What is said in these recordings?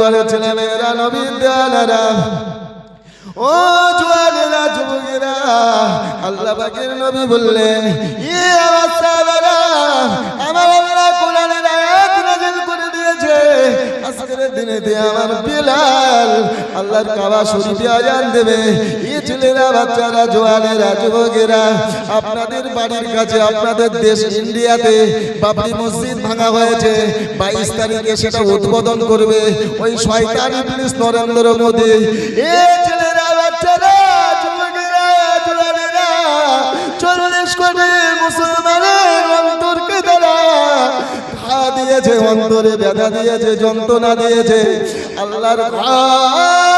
ঘরে ছেলে মেয়েরা নবীর দেওয়ানারা ও জোয়ানেরা, যুবকেরা, আল্লাহ পাকের নবী বললেন ই আমার আমার করে দিয়েছে। আজকের আমার বিলাল আল্লাহর কাবা শরীফে আজান দেবে। এই ছেলেরা, বাচ্চারা, জোয়ানেরা, যুবকেরা, আপনাদের বাড়ির কাছে, আপনাদের দেশ ইন্ডিয়াতে বাবরি মসজিদ ভাঙা হয়েছে। বাইশ তারিখে সেটা উদ্বোধন করবে ওই শয়তান ইবলিস নরেন্দ্র মোদী। এ ছেলেরা, বাচ্চারা ঘা দিয়েছে, অন্তরে ব্যথা দিয়েছে, যন্ত্রণা দিয়েছে। আল্লাহর মসজিদ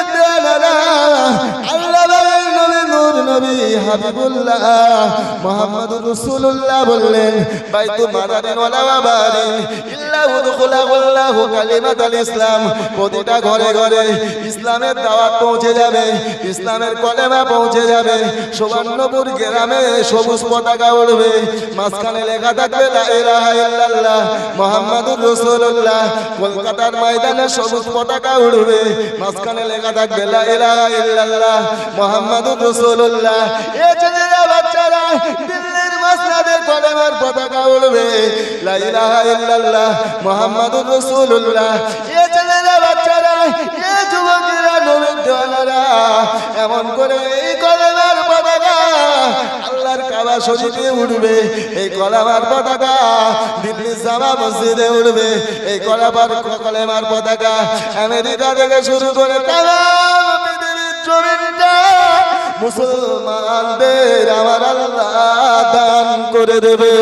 আল্লাহ বাবার নবী হাবিবুল্লাহ মুহাম্মদুর রাসূলুল্লাহ বললেন, বাইতু মাদারিন ওয়ালা বাবারিন ইল্লা উদখুলাহুল্লাহু কালিমাতাল ইসলাম। প্রতিটা ঘরে ঘরে ইসলামের দাওয়াত পৌঁছে যাবে, ইসলামের কলেমা পৌঁছে যাবে, সুবর্ণপুর গ্রামে সবুজ পতাকা উড়বে, মাঝখানে লেখা থাকবে, লা ইলাহা ইল্লাল্লাহ মুহাম্মাদুর রাসূলুল্লাহ। কলকাতার ময়দানে সবুজ পতাকা উড়বে, মাঝখানে লেখা থাকবে, লা ইলাহা ইল্লাল্লাহ মুহাম্মাদুর পতাকা উড়বে। লা ইলাহা ইল্লাল্লাহ মুহাম্মাদুর রাসূলুল্লাহ। এ এমন করে এই পতাকা আল্লাহর কাবা শরীফে উঠবে এই কলামার পতাকা দিল্লির জামা মসজিদে উঠবে এই কলাবার কলেমার পতাকা আমেরিকা থেকে শুরু করে তাম পৃথিবীর জমিনটা মুসলমানদের আমার আল্লাহ দান করে দেবে।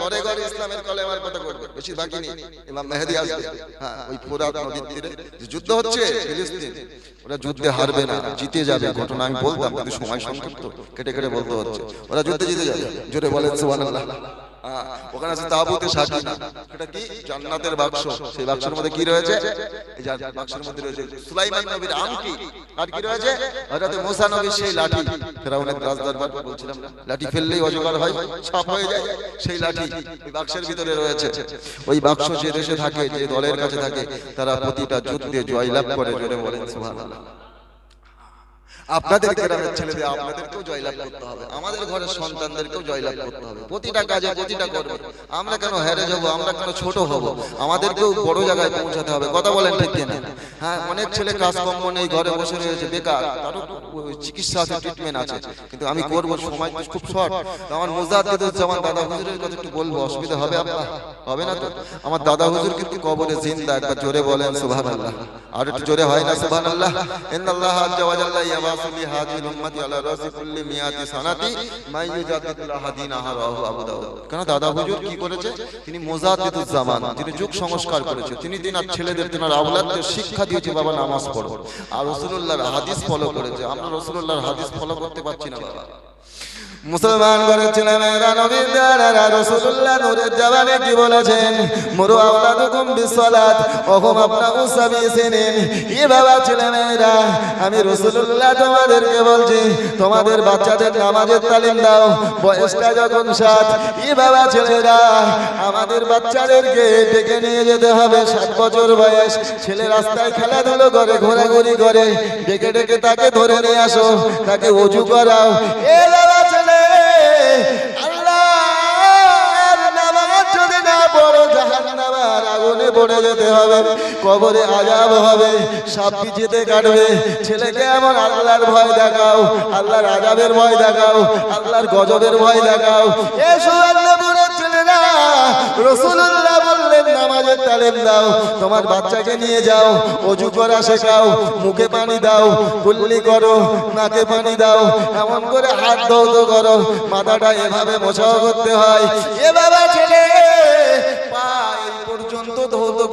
ঘরে ইসলামের মেহেদি হ্যাঁ যুদ্ধ ওরা যুদ্ধে হারবে না, জিতে যাবে। ঘটনা আমি বলতাম সময় সংক্ষিপ্ত, কেটে কেটে বলতে হচ্ছে। ওরা যুদ্ধে জিতে যাবে। জোরে বলেন, সুবহানাল্লাহ। ওখানে আছে তাবুতে এটা কি? জান্নাতের বাক্স। সেই বাক্সের মধ্যে কি রয়েছে? এই বাক্সের মধ্যে রয়েছে সুলাইমান নবীর আংটি। আর কি রয়েছে? হযরত মুসা নবীর সেই লাঠি। ফেরাউনের বলছিলাম, লাঠি ফেললেই অজগর হয় হয়ে যায়। সেই লাঠি ওই বাক্সের ভিতরে রয়েছে। ওই বাক্স যে দেশে থাকে, যে দলের কাছে থাকে, তারা প্রতিটা যুদ্ধে জয়লাভ করে, জোরে বলেন, সুবহানাল্লাহ। আপনাদের গ্রামের ছেলেদের আপনাদেরকেও জয়লাভ করতে হবে। আমাদের ঘরের সন্তানদেরকেও জয়লাভ করতে হবে। প্রতিটা কাজে প্রতিটা কর্মে আমরা কেন হেরে যাব? আমরা কেন ছোট হব? আমাদেরকেও বড় জায়গায় পৌঁছাতে হবে। কথা বলেন ঠিক কিনা? হ্যাঁ অনেক ছেলে কাজকর্ম নেই ঘরে বসে রয়েছে বেকার। তারও চিকিৎসা আছে ট্রিটমেন্ট আছে। কিন্তু আমি করব সময় খুব শর্ট আমার মুজাদ্দিদ আমার দাদা হুজুরের কথা একটু বলব অসুবিধা হবে আপনার হবে না তো? আমার দাদা হুজুর কিন্তু কবরে জিন্দা একবার জোরে বলেন সুবহানাল্লাহ আর একটু জোরে হয় না সুবহানাল্লাহ ইন্নাল্লাহ আজ্জা ওয়া জাল্লা ইয়াবাসু লি হাযিল উম্মতি আলা মিয়াতি সানাতি মাই আবু দাউদ। দাদা হুজুর কি করেছে? তিনি জামান, তিনি যুগ সংস্কার করেছে, তিনি তিনার ছেলেদের, তিনার আওলাদদের শিক্ষা দিয়েছে, বাবা নামাজ পড়ো। আর রাসূলুল্লাহর হাদিস ফলো করেছে। আমরা রাসূলুল্লাহর হাদিস ফলো করতে পারছি না, বাবা। মুসলমান ঘরের ছেলে মেয়েরা নবীর দ্বারা রসুল্লাহ নূরের জবানে কি বলেছেন? মুরু আওলাদুকুম বিসসালাত, ওহুম আপনাহু সাবিসিনিন ই বাবা ছেলে মেয়েরা আমি রসুল্লাহ তোমাদেরকে বলছি, তোমাদের বাচ্চাদের নামাজের তালিম দাও, বয়সটা যখন সাত, ই বাবা ছেলেরা, আমাদের বাচ্চাদেরকে ডেকে নিয়ে যেতে হবে, সাত বছর বয়স, ছেলে রাস্তায় খেলাধুলো করে, ঘোরাঘুরি করে, ডেকে ডেকে তাকে ধরে নিয়ে আসো, তাকে অজু করাও। এ বাবা আগুনে পড়ে যেতে হবে। কবরে আজাব হবে, সাপ পিছিয়ে কাটবে ছেলেকে এমন আল্লাহর ভয় দেখাও, আল্লাহর আজাবের ভয় দেখাও, আল্লাহর গজবের ভয় দেখাও। রসুল্লাহ বললেন, নামাজের তালিম দাও, তোমার বাচ্চাকে নিয়ে যাও, অজু করা শেখাও, মুখে পানি দাও, কুল্লি করো, নাকে পানি দাও, এমন করে হাত ধৌত করো, মাথাটা এভাবে মোছাও করতে হয়। এ বাবা ছেলে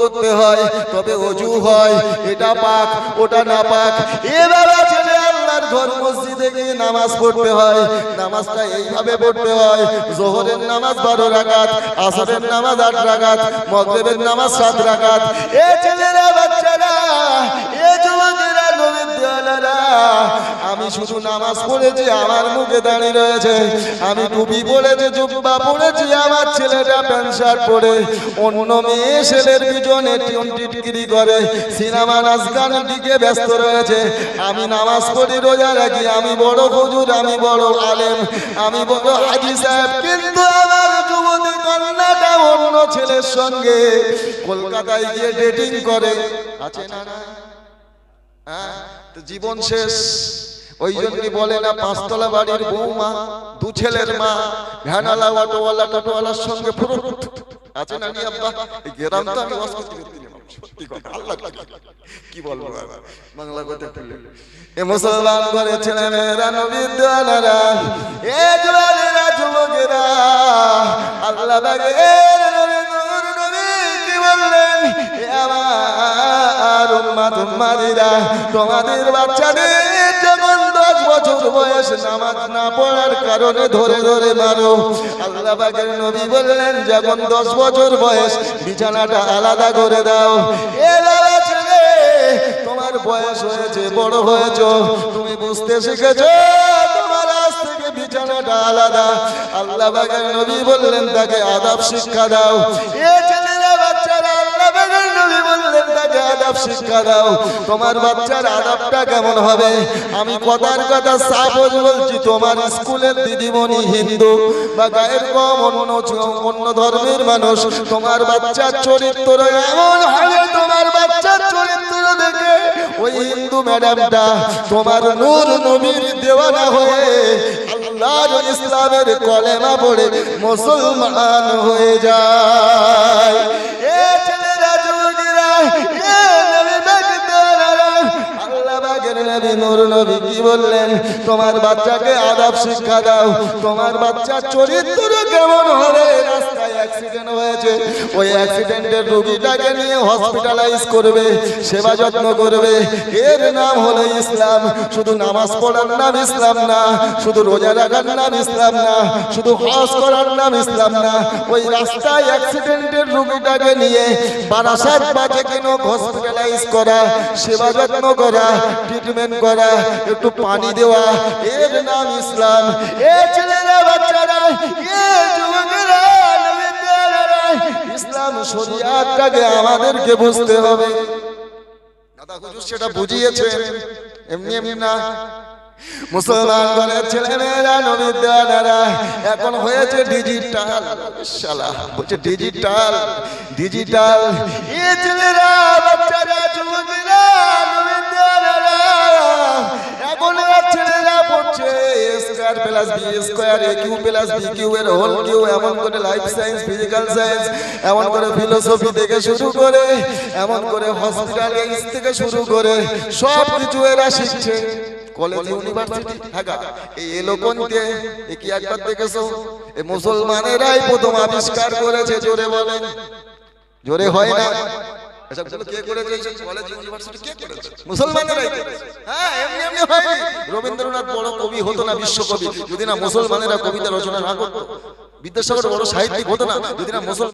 করতে হয়, তবে অজু হয়, এটা পাক, ওটা না পাক। এবারে ছেলে আল্লাহর ঘর মসজিদে গিয়ে নামাজ পড়তে হয়, নামাজটা এইভাবে পড়তে হয়, জোহরের নামাজ বারো রাখাত আসরের নামাজ আট রাখাত মগরিবের নামাজ সাত রাখাত এ ছেলেরা, বাচ্চারা আমি শুধু নামাজ পড়েছি, আমার মুখে দাঁড়িয়ে রয়েছে। আমি টুপি পড়েছি জুব্বা পড়েছি আমার ছেলেটা প্যান্ট শার্ট পরে। অন্য মেয়ে ছেলের পিছনে টিটকিরি করে। সিনেমা নাচ গানের দিকে ব্যস্ত রয়েছে। আমি নামাজ পড়ি রোজা রাখি, আমি বড় হুজুর, আমি বড় আলেম। আমি বড় হাজি সাহেব, কিন্তু আমার যুবতী কন্যাটা অন্য ছেলের সঙ্গে কলকাতায় গিয়ে ডেটিং করে। আছে না না? হ্যাঁ জীবন শেষ। ওই জন্যই বলে না পাঁচতলা বাড়ির বৌমা দু ছেলের মা ভ্যানালা অটোওয়ালা টোটোওয়ালার সঙ্গে আছে না নি আব্বা? এই গ্রাম তো আমি অস্বস্তি করতে সত্যি কথা আল্লাহ কি বলব? বাংলা কথা তুলে এ মুসলমান ঘরে ছেলে মেয়েরা এ জোয়ানেরা যুবকেরা। আল্লাহ বাগে এ নবী, নূর নবী কি বললেন? এ আমার উম্মাত উম্মাদিরা তোমাদের বাচ্চাদের বছর বয়স নামাজ না পড়ার কারণে ধরে ধরে মারো। আল্লাহ পাকের নবী বললেন, যখন দশ বছর বয়স, বিছানাটা আলাদা করে দাও। তোমার বয়স হয়েছে, বড় হয়েছ। তুমি বুঝতে শিখেছো? বিছানাটা আলাদা। আল্লাহ পাকের নবী বললেন, তাকে আদাব শিক্ষা দাও। এ ছেলেরা, বাচ্চারা, আল্লাহ পাকের নবী আমি বলছি, তোমার স্কুলের দিদিমণি হিন্দু অন্য ধর্মের মানুষ, তোমার চরিত্র তোমার দেখে তোমার নূর নবীর দেওয়ানা হয়ে আল্লাহর ইসলামের কলেমা পড়ে মুসলমান হয়ে যায়। তোমার বাচ্চাকে আদাব শিক্ষা দাও। তোমার বাচ্চা চরিত্র কেমন হবে? অ্যাক্সিডেন্ট হয়েছে। ওই অ্যাক্সিডেন্টের রোগীটাকে নিয়ে হসপিটালাইজ করবে, সেবা যত্ন করবে। এর নাম হলো ইসলাম। শুধু নামাজ পড়ার নাম ইসলাম না, শুধু রোজা রাখার নাম ইসলাম না, শুধু হজ করার নাম ইসলাম না। ওই রাস্তায় অ্যাক্সিডেন্টের রোগীটাকে নিয়ে বারাসাত বাজে কেন হসপিটালাইজ করা, সেবা যত্ন করা ট্রিটমেন্ট করা, একটু পানি দেওয়া, এর নাম ইসলাম। এ ছেলেরা, বাচ্চারা ইসলাম শরিয়াতটাকে আমাদেরকে বুঝতে হবে। দাদা হুজুর সেটা বুঝিয়েছে এমনি এমনি না। মুসলমান ঘরের ছেলে মেয়েরা নবীর দেওয়ানারা এখন হয়েছে ডিজিটাল শালা, বলছে ডিজিটাল ডিজিটাল এ ছেলেরা, বাচ্চারা, যুবকেরা নবীর দেওয়ানারা এখন ছেলেরা পড়ছে। Square plus B square A Q plus B Q এর হোল কিউ এমন করে লাইফ সায়েন্স ফিজিক্যাল সায়েন্স এমন করে ফিলোসফি থেকে শুরু করে, এমন করে হসপিটাল থেকে শুরু করে, সব কিছু এরা শিখছে। কলেজ ইউনিভার্সিটি ঢাকা এই এ কি একবার দেখেছ? এ মুসলমানেরাই প্রথম আবিষ্কার করেছে, জোরে বলেন। জোরে হয় না। এসবগুলো কে করেছে? এইসব কলেজ ইউনিভার্সিটি কে করেছে? মুসলমানেরাই হ্যাঁ এমনি এমনি হয়নি। রবীন্দ্রনাথ বড় কবি হতো না বিশ্বকবি। যদি না মুসলমানেরা কবিতা রচনা না করতো। বিদ্যাসাগর বড় সাহিত্যিক হতো না। যদি না মুসলমান